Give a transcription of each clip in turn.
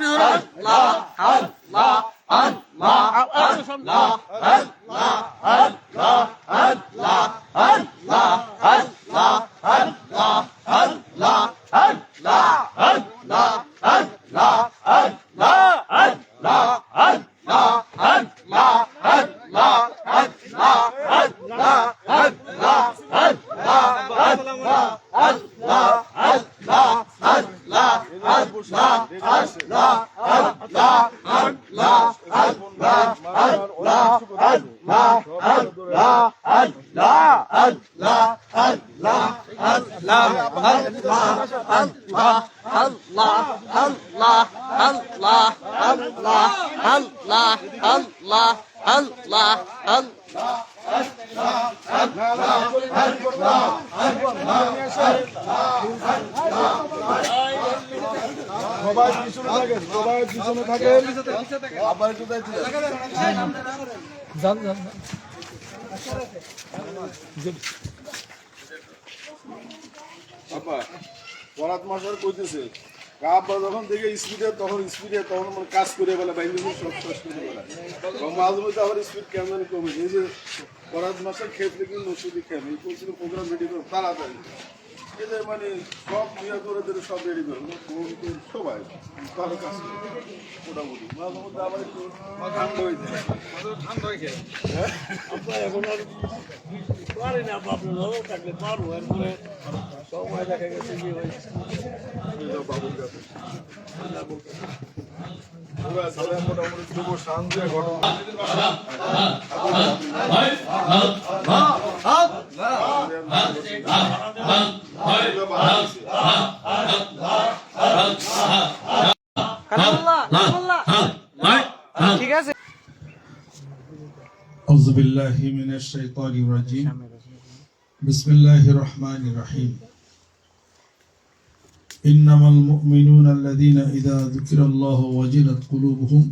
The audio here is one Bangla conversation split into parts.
لا لا لا لا لا لا সবাই সবাই পিছনে থাকেন আবার বরাত কইতেছে কাব্বা যখন দেখে স্পিডে তখন স্পিডে তখন মানে কাজ করে বলে বাইরে সব শেষ করে বলে মাঝে মধ্যে আবার স্পিড কেমন কমে যে বরাত মাসের ক্ষেত্রে কিন্তু নসুদি খেম এই করছিল প্রোগ্রাম রেডি করো তাড়াতাড়ি। যে মানে সব ইয়ে করে দিলে সব রেডি করো ফোন টোন সবাই ভালো কাজ করে মোটামুটি। মাঝে মধ্যে আবার একটু ঠান্ডা হয়ে যায়। ঠান্ডা হয়ে আমরা এখন আর পারি না আপনার ভালো থাকলে পারব এরপরে সময় দেখা গেছে যে বাবুর কাছে। পুরা ছেলে মোটামুটি যুব শান্তি ঘটনা ঠিক আছে أعوذ بالله من الشيطان الرجيم بسم الله الرحمن الرحيم إنما المؤمنون الذين إذا ذكر الله وجلت قلوبهم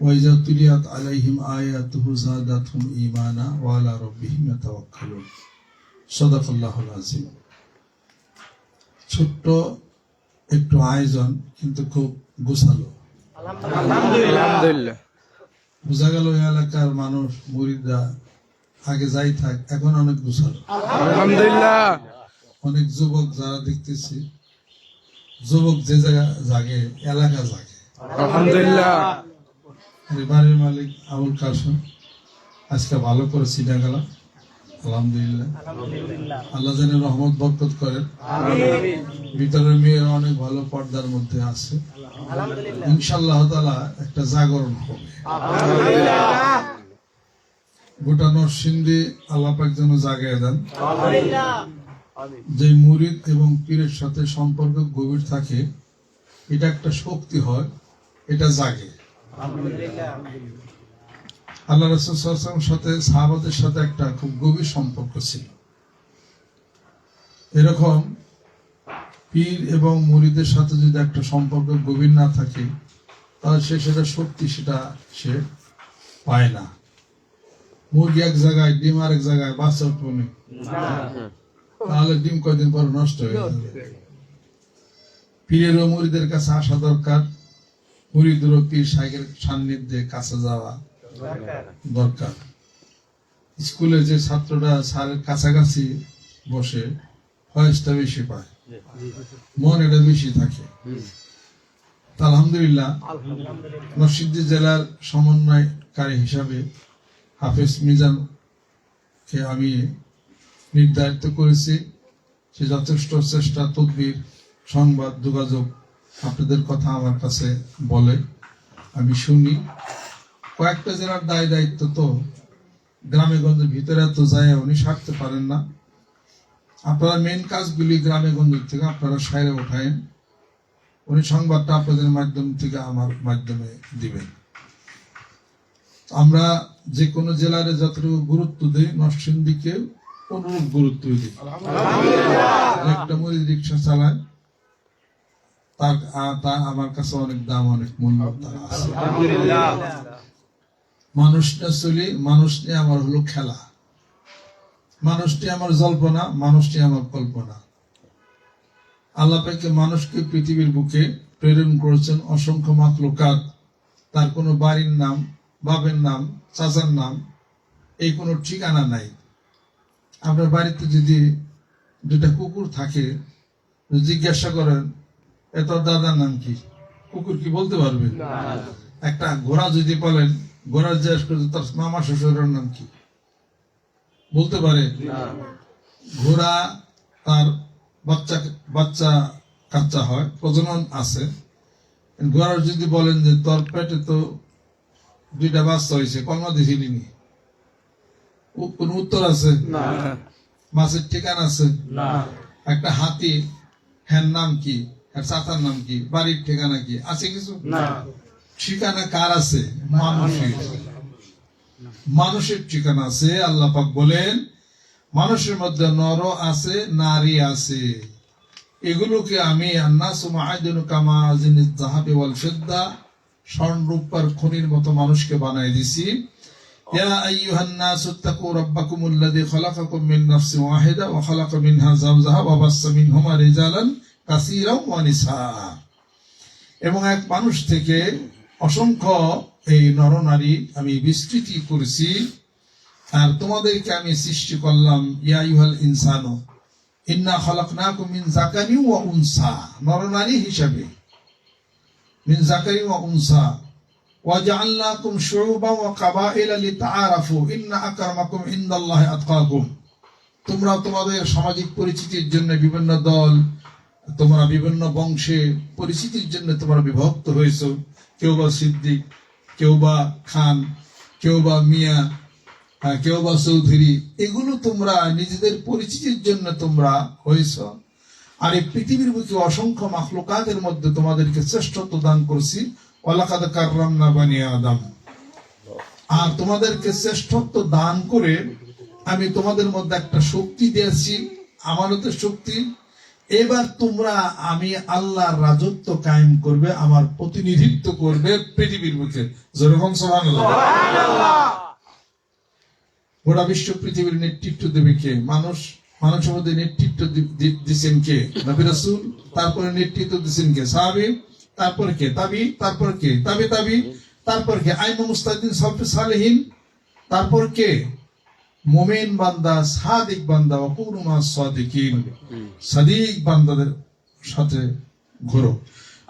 وإذا تليت عليهم آياته زادتهم إيمانا وعلى ربهم يتوكلون صدق الله العظيم ছোট্ট একটু আয়োজন কিন্তু খুব গোছালো আলহামদুলিল্লাহ বোঝা গেল এই এলাকার মানুষ মুরিদরা আগে যাই থাক এখন অনেক গোছালো আলহামদুলিল্লাহ অনেক যুবক যারা দেখতেছি যুবক যে জায়গা জাগে এলাকা জাগে। আলহামদুলিল্লাহ। বাড়ির মালিক আবুল কাসম আজকে ভালো করে সিটা গেলাম। আলহামদুলিল্লাহ। আল্লাহ যেন রহমত বরকত করেন। ভিতরের মেয়েরা অনেক ভালো পর্দার মধ্যে আছে। ইনশাল্লাহ তালা একটা জাগরণ হবে। গোটা নরসিংদী আল্লাপাক যেন জাগিয়ে দেন। যে মুরিদ এবং পীরের সাথে সম্পর্ক গভীর থাকে এটা একটা শক্তি হয় এটা জাগে। আল্লাহ রসুলের সাথে সাহাবাদের সাথে একটা খুব গভীর সম্পর্ক ছিল। এরকম পীর এবং মুরিদের সাথে যদি একটা সম্পর্ক গভীর না থাকে তাহলে সে সেটা শক্তি সেটা সে পায় না। মুরগি এক জায়গায় ডিম আরেক জায়গায় বাচ্চা উৎপন্ন তাহলে ডিম কয়দিন পর নষ্ট হয়ে যাবে। পীরের ও মুড়িদের কাছে আসা দরকার। মুড়িদের পীর সাহেবের সান্নিধ্যে কাছে যাওয়া দরকার। স্কুলে যে ছাত্ররা স্যারের কাছাকাছি বসে ফয়েসটা বেশি পায়। মন এটা বেশি থাকে। আলহামদুলিল্লাহ নরসিংদী জেলার সমন্বয়কারী হিসাবে হাফেজ মিজানকে আমি নির্ধারিত করেছি। সে যথেষ্ট চেষ্টা তদবির সংবাদ, যোগাযোগ আপনাদের কথা আমার কাছে বলে। আমি শুনি। কয়েকটা জেলার দায় দায়িত্ব তো গ্রামে গঞ্জের ভিতরে তো যায়, উনি সারতে পারেন না। আপনারা মেন কাজগুলি গ্রামে গঞ্জের থেকে আপনারা সাইরে ওঠায়েন। উনি সংবাদটা আপনাদের মাধ্যম থেকে আমার মাধ্যমে দিবেন। আমরা যে কোনো জেলারে যতটুকু গুরুত্ব দিই, নরসিংদীকে অনুরূপ গুরুত্ব একটা রিক্সা চালায় তার আমার কাছে অনেক দাম অনেক মূল্য তার মানুষ না চলি মানুষ নিয়ে আমার হলো খেলা। মানুষটি আমার জল্পনা মানুষটি আমার কল্পনা। আল্লাহ পাকে মানুষকে পৃথিবীর বুকে প্রেরণ করেছেন অসংখ্য মাতলুকাত তার কোনো বাড়ির নাম বাপের নাম চাচার নাম এই কোনো ঠিকানা নাই। আপনার বাড়িতে যদি দুটা কুকুর থাকে জিজ্ঞাসা করেন এত দাদার নাম কি? কুকুর কি বলতে পারবে? একটা ঘোড়া যদি বলেন ঘোড়া জিজ্ঞাসা করে তার মামা শ্বশুরের নাম কি? বলতে পারে? ঘোড়া তার বাচ্চা বাচ্চা কাচ্চা হয় প্রজনন আছে। ঘোড়ার যদি বলেন যে তোর পেটে তো দুইটা বাচ্চা হয়েছে কলমা দেখিনি নি উ- কোন উত্তর আছে? মাছের ঠিকানা আছে? একটা হাতি হ্যার নাম কি? হ্যার চাচার নাম কি? বাড়ির ঠিকানা কি? আছে কিছু? ঠিকানা কার আছে? মানুষের। মানুষের ঠিকানা আছে আল্লাহ পাক বলেন মানুষের মধ্যে নর আছে নারী আছে। এগুলোকে আমি স্বর্ণ রূপার খনির মতো মানুষকে বানাই দিছি। يا أيها الناس اتقوا ربكم الذي خلقكم من نفس واحدة وخلق منها زوجها وبث منهما رجالا كثيرا ونساء এবং এক মানুষ থেকে অসংখ্য এই নরনারী আমি বিস্তৃতি করেছি আর তোমাদেরকে আমি সৃষ্টি করলাম ইয়া ইউহাল ইনসানো ইন্না খলাকনাকুম মিন জাকারি ওয়া উনসা নরনারী হিসাবে মিন জাকারি ওয়া উনসা وجعلناكم شعوبا وقبائل لتعارفوا إن أكرمكم عند الله أتقاكم তোমরা তোমাদের সামাজিক পরিচিতির জন্য বিভিন্ন দল তোমরা বিভিন্ন বংশে পরিচিতির জন্য তোমরা বিভক্ত হয়েছ কেউ বা সিদ্দিক কেউ বা খান কেউ বা মিয়া আহ, কেউ বা চৌধুরী এগুলো তোমরা নিজেদের পরিচিতির জন্য তোমরা হয়েছ আর এই পৃথিবীর বুকে অসংখ্য মাখলুকাতের মধ্যে তোমাদেরকে শ্রেষ্ঠত্ব দান করছি ওয়ালাকাদ কাররামনা বানি আদম। আর তোমাদেরকে শ্রেষ্ঠত্ব দান করে আমি তোমাদের মধ্যে একটা শক্তি দিয়েছি আমানতের শক্তি। এবার তোমরা আমি আল্লাহর রাজত্ব কায়েম করবে আমার প্রতিনিধিত্ব করবে পৃথিবীর বুকে। যেরকম গোটা বিশ্ব পৃথিবীর নেতৃত্ব দেবে কে? মানুষ মানুষের মধ্যে নেতৃত্ব দিচ্ছেন কে? নবী রাসূল তারপরে নেতৃত্ব দিচ্ছেন কে? সাহাবী? তারপরে কে? তাবি, তারপর কে? তাবি তাবি। তারপর কে? আইমা মুস্তাদিন সলফে সালেহীন। তারপর কে? মোমেন বান্দা, সাদিক বান্দা অকুরুমা সাদিকিন। সাদিক বান্দাদের সাথে ঘোরো।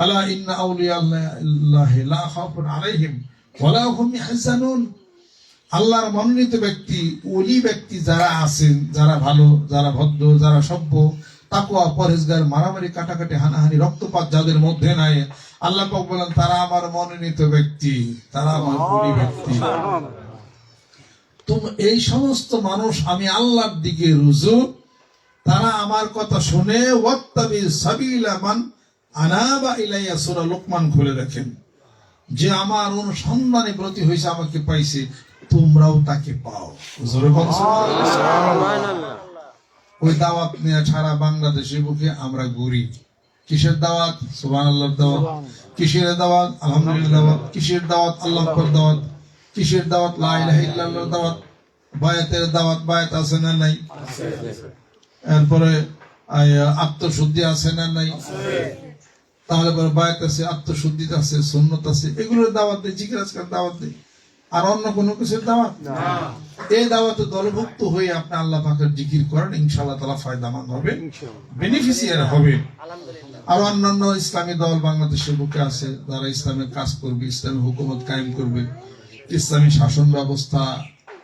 আলা ইন্না আউলিয়া আল্লাহ লা খাউফুন আলাইহিম ওয়ালা হুম ইয়াহজানুন আল্লাহর মনোনীত ব্যক্তি, ওলি ব্যক্তি যারা আছেন, যারা ভালো, যারা ভদ্র, যারা সভ্য তাকুয়া পরেজগার মারামারি, কাটাকাটি, হানাহানি, রক্তপাত যাদের মধ্যে নাই, আল্লাহ পাক বলেন, তারা আমার মনোনীত ব্যক্তি, তারা আমার ওলি ব্যক্তি। এই সমস্ত মানুষ আমি আল্লাহর দিকে রুজু, তারা আমার কথা শুনে মান লোকমান খুলে দেখেন। যে আমার অনুসন্ধানে ব্রতী হয়েছে আমাকে পাইছে, তোমরাও তাকে পাও। জোরে বল সুবহানাল্লাহ। ওই দাওয়াত নিয়ে সারা বাংলাদেশের বুকে আমরা ঘুরি। কিসের দাওয়াত? সুবান আল্লাহর দাওয়াত। কিসের দাওয়াত? আলহামদুলিল্লাহ দাওয়াত। কিসের দাওয়াত? আল্লাহ দাওয়াত। কিসের দাওয়াত? লা ইলাহা ইল্লাল্লাহর দাওয়াত। বায়াতের দাওয়াত, বায়াত আছে না নাই? এরপরে আত্মশুদ্ধি আছে না নাই? তাহলে পরে বায়াত আছে, আত্মশুদ্ধি আছে, সুন্নত আছে। এগুলোর দাওয়াত দেয় জিকির দাওয়াত দেয় আর অন্য কোনো কিছুর দাওয়াত? এই দাওয়াতে দলভুক্ত হয়ে আপনি আল্লাহ পাকের জিকির করেন ইনশাআল্লাহ তাআলা ফায়দামান হবে বেনিফিশিয়ার হবে। আর অন্যান্য ইসলামী দল বাংলাদেশের বুকে আছে যারা ইসলামের কাজ করবে ইসলামী হুকুমত কায়েম করবে ইসলামী শাসন ব্যবস্থা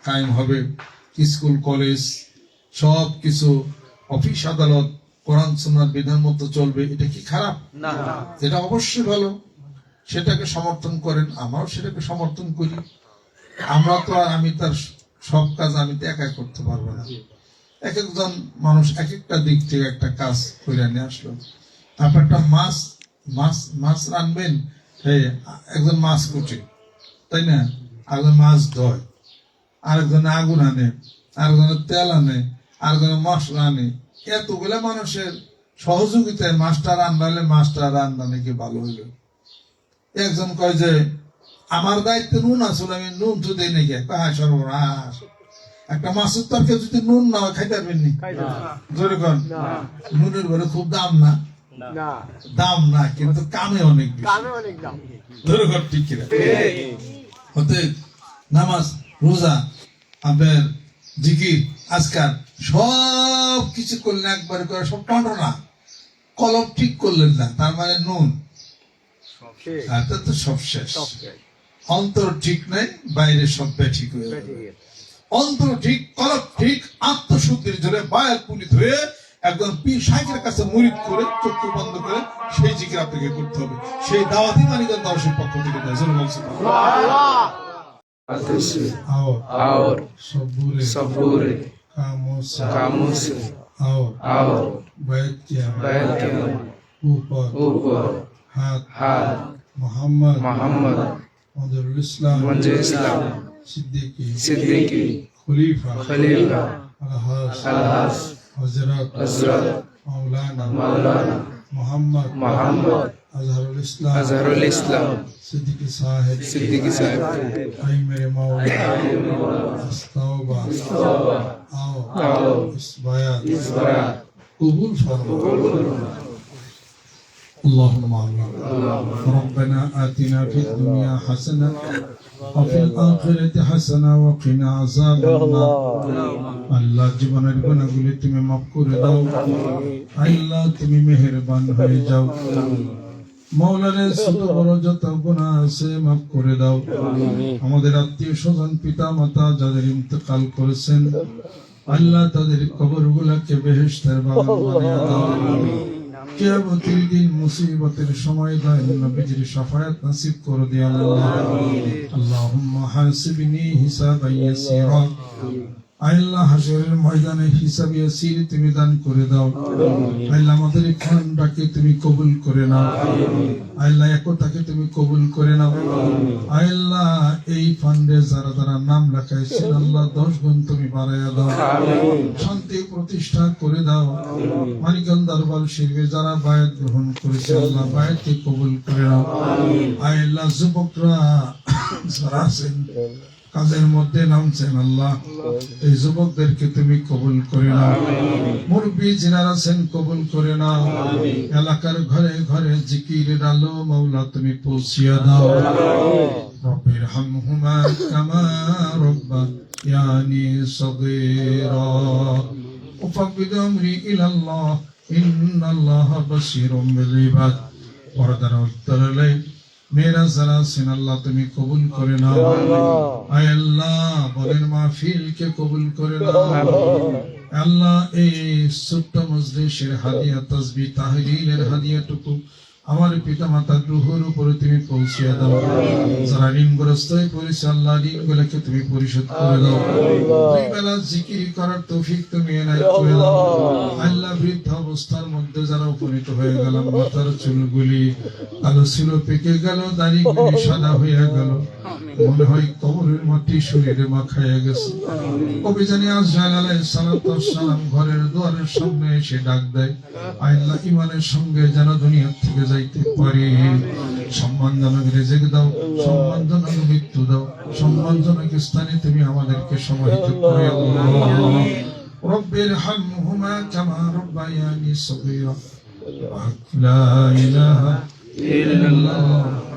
কায়েম হবে স্কুল কলেজ সব কিছু অফিস আদালত কোরআন সুন্নাহর বিধান মতো চলবে এটা কি খারাপ? এটা অবশ্যই ভালো সেটাকে সমর্থন করেন আমরাও সেটাকে সমর্থন করি। আমরা তো আর আমি তার সব কাজ আমি তো একাই করতে পারব না। এক একজন মানুষ এক একটা দিক থেকে একটা কাজ করে নিয়ে আসলো। তারপর একটা মাছ মাছ মাছ রানবেন একজন মাছ কুটে, তাই না? একজন মাছ ধয়, আরেকজনে আগুন আনে, আরেকজনে তেল আনে, আরেকজনে মশলা আনে এতগুলা মানুষের সহযোগিতায় মাছটা রান্নালে মাছটা রান্না নাকি ভালো হইল? একজন কয় যে আমার দায়িত্বে নুন আসলে আমি নুন তো দেই নাকি হ্যাঁ সর্বনাশ একটা মাছের তরকারি যদি নুন না খাইতে পারবেন নি? জোরে কন। নুনের ঘরে খুব দাম না? দাম না কিন্তু কামে অনেক দাম। ধরে ঠিক কিনা? অতএব নামাজ রোজা আপনার জিকির আজকাল সব কিছু করলেন একবারে করে সব টন্ড না কলম ঠিক করলেন না তার মানে নুন। তা সব শেষ। অন্তর ঠিক নাই বাইরে সব ঠিক হয়ে যাবে। অন্তর ঠিক কলব ঠিক আত্মশুদ্ধির জন্য বায়াত পুলিত হয়ে একদম সাইকের কাছে মুরিদ করে চক্ষু বন্ধ করে সেই জিকির আপনাকে করতে হবে। সেই দাওয়াতি মানিকগঞ্জ দর্শের পক্ষ থেকে দেয়। জোরে বলছি। মজরুল ইসলাম মঞ্জুর ইসলাম সিদ্দিকী সিদ্দিকী খলিফা খলিফা আলহাস আলহাস হযরত হযরত মাওলানা মাওলানা মোহাম্মদ মোহাম্মদ अजहरुल इस्लाम अजहरुल इस्लाम सिद्दीकी साहब सिद्दीकी साहब आई मेरे मौला अस्तौबा अस्तौबा आओ आओ इस बयात इस बयात कबूल फरमा। कबूल फरमा। اللهم آمين ربنا آتنا في الدنيا حسنة وفي الآخرة حسنة وقنا عذاب النار আল্লাহ জীবনের গুণাগুলি তুমি মাফ করে দাও আল্লাহ তুমি মেহেরবান হয়ে যাও মৌলানের ছোট বড় যত গুণা আছে মাফ করে দাও আমাদের আত্মীয় স্বজন পিতা মাতা যাদের ইন্তকাল করেছেন আল্লাহ তাদের কবর গুলাকে বেহেস্তের বাগান বানিয়ে দাও কিয়ামতের দিন মুসিবতের সময় দয়াল নবীজির শাফায়াত নসিব করে দিও আল্লাহ আল্লাহুম্মা হাসিবনি হিসাবান ইয়াসীরা আল্লাহ হাসরের ময়দানে হিসাব ইয়াসির তুমি দান করে দাও। আল্লাহ আমাদের এই তুমি কবুল করে নাও। আল্লাহ একতাকে তুমি কবুল করে নাও। আল্লাহ এই ফান্ডে যারা যারা নাম লেখাইছেন আল্লাহ দশ গুণ তুমি বাড়াইয়া দাও। শান্তি প্রতিষ্ঠা করে দাও। মানিকগঞ্জ দরবার শিল্পে যারা বায়াত গ্রহণ করেছে আল্লাহ বায়াতকে কবুল করে নাও। আল্লাহ যুবকরা যারা আছেন কাজের মধ্যে নামছেন আল্লাহ। এই যুবকদেরকে তুমি কবুল করে নাও। মুরব্বী যিনারা আছেন কবুল করে নাও। এলাকার ঘরে ঘরে জিকিরের আলো মাওলা তুমি পৌঁছিয়া দাও। রব্বির হামহুমা কামা রব্বায়ানি সগীরা। উফাবিদ আমরি ইলাল্লাহ ইন্নাল্লাহ বাসীরুম বিল ইবাদ। পর্দার উত্তরলে মেয়েরা যারা আছেন আল্লাহ তুমি কবুল করে নাও। আয় আল্লাহ বলেন মাহফিলকে কবুল করে নাও। আল্লাহ। এই ছোট্ট মজলিসের হাদিয়া তসবি তাহরিলের হাদিয়াটুকু আমার পিতা মাতা রুহুর উপরে তুমি পৌঁছিয়ে দাও। যারা ঋণগ্রস্ত হয়ে পড়েছে আল্লাহ ঋণগুলোকে তুমি পরিশোধ করে দাও। দুই বেলা জিকির করার তৌফিক তুমি এনায় করে দাও। আল্লাহ। বৃদ্ধ অবস্থার মধ্যে যারা উপনীত হয়ে গেল মাথার চুলগুলি আলো ছিল পেকে গেল দাড়িগুলি সাদা হয়ে গেল। মনে হয় কবরের মাটি শরীরে মাখাইয়া গেছে কবি জানি আজরাইল আলাইহিস সালাতু সালাম ঘরের দুয়ারের সামনে এসে ডাক দেয় আল্লাহ ইমানের সঙ্গে যেন দুনিয়া থেকে যাইতে পারি সম্মানজনক রেজেক দাও সম্মানজনক মৃত্যু দাও সম্মানজনক স্থানে তুমি আমাদেরকে সমাহিত করে আল্লাহ رب ارحمهما كما ربياني صغيرا لا إله إلا الله